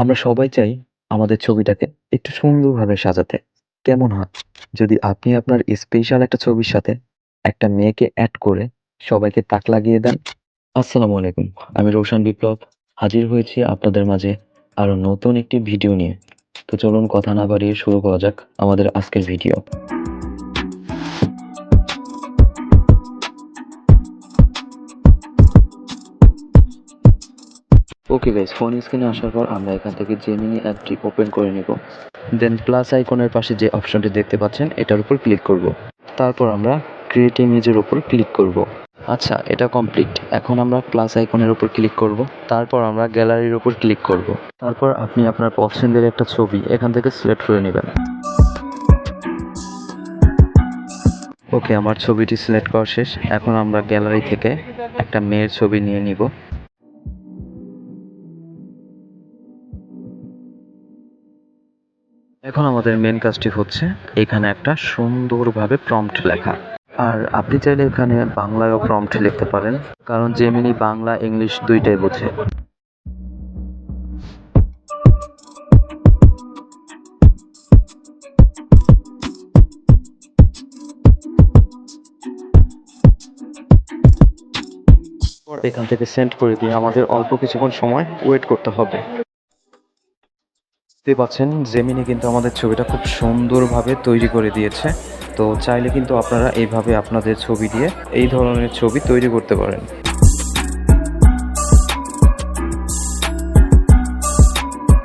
আমরা সবাই চাই আমাদের ছবিটাকে একটু সুন্দরভাবে সাজাতে। কেমন হয় যদি আপনি আপনার স্পেশাল একটা ছবির সাথে একটা মেয়েকে অ্যাড করে সবাইকে তাক লাগিয়ে দেন? আসসালামু আলাইকুম। আমি রোশন বিপ্লব হাজির হয়েছি আপনাদের মাঝে আরও নতুন একটি ভিডিও নিয়ে। তো চলুন কথা না বাড়িয়ে শুরু করা যাক আমাদের আজকের ভিডিও। ওকে গাইস ফোন স্ক্রিনে আসার পর আমরা এখান থেকে জেমিনি অ্যাপটি ওপেন করে নেব। দেন প্লাস আইকনের পাশে যে অপশনটি দেখতে পাচ্ছেন, এটার উপর ক্লিক করব। তারপর আমরা ক্রিয়েট ইমেজের উপর ক্লিক করব। আচ্ছা এটা কমপ্লিট এখন আমরা প্লাস আইকনের উপর ক্লিক করব। তারপর আমরা গ্যালারির উপর ক্লিক করব। তারপর আপনি আপনার পছন্দের একটা ছবি এখান থেকে সিলেক্ট করে নেবেন। ওকে আমার ছবিটি সিলেক্ট করা শেষ। এখন আমরা গ্যালারি থেকে একটা মেয়ের ছবি নিয়ে নিব। এখন আমাদের মেন কাজটি হচ্ছে এখানে একটা সুন্দরভাবে প্রম্পট লেখা। আর আপনি চাইলে এখানে বাংলায়ও প্রম্পট লিখতে পারেন, কারণ জেমিনি বাংলা ইংলিশ দুইটাই বোঝে। এখান থেকে সেন্ড করে দিয়ে আমাদের অল্প কিছুক্ষণ সময় ওয়েট করতে হবে। দেখতে পাচ্ছেন জেমিনি কিন্তু আমাদের ছবিটা খুব সুন্দরভাবে তৈরি করে দিয়েছে। তো চাইলে কিন্তু আপনারা এইভাবে আপনাদের ছবি দিয়ে এই ধরনের ছবি তৈরি করতে পারেন।